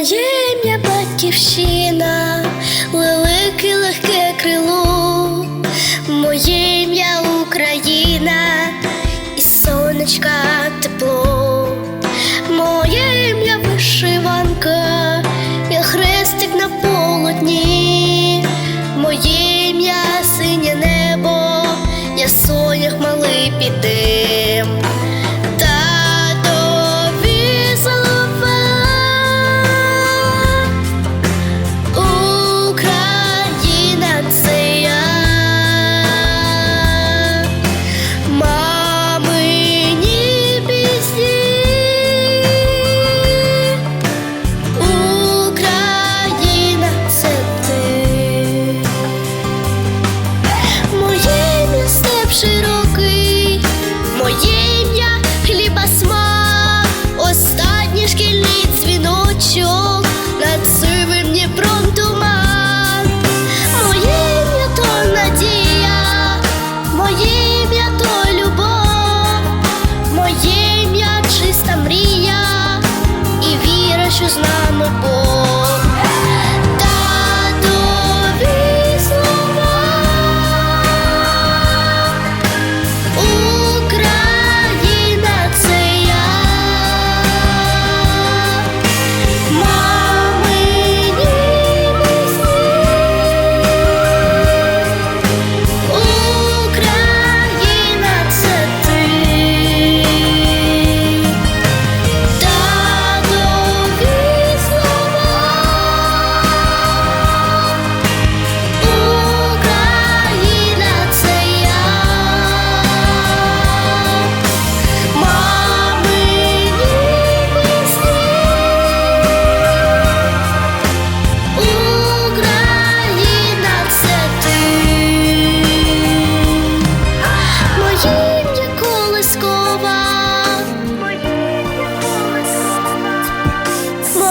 Моє ім'я батьківщина, велике легке крило, моє ім'я Україна і сонечка тепло, моє ім'я вишиванка, я хрестик на полотні, моє ім'я синє небо, я сонях малий піде.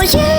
for you.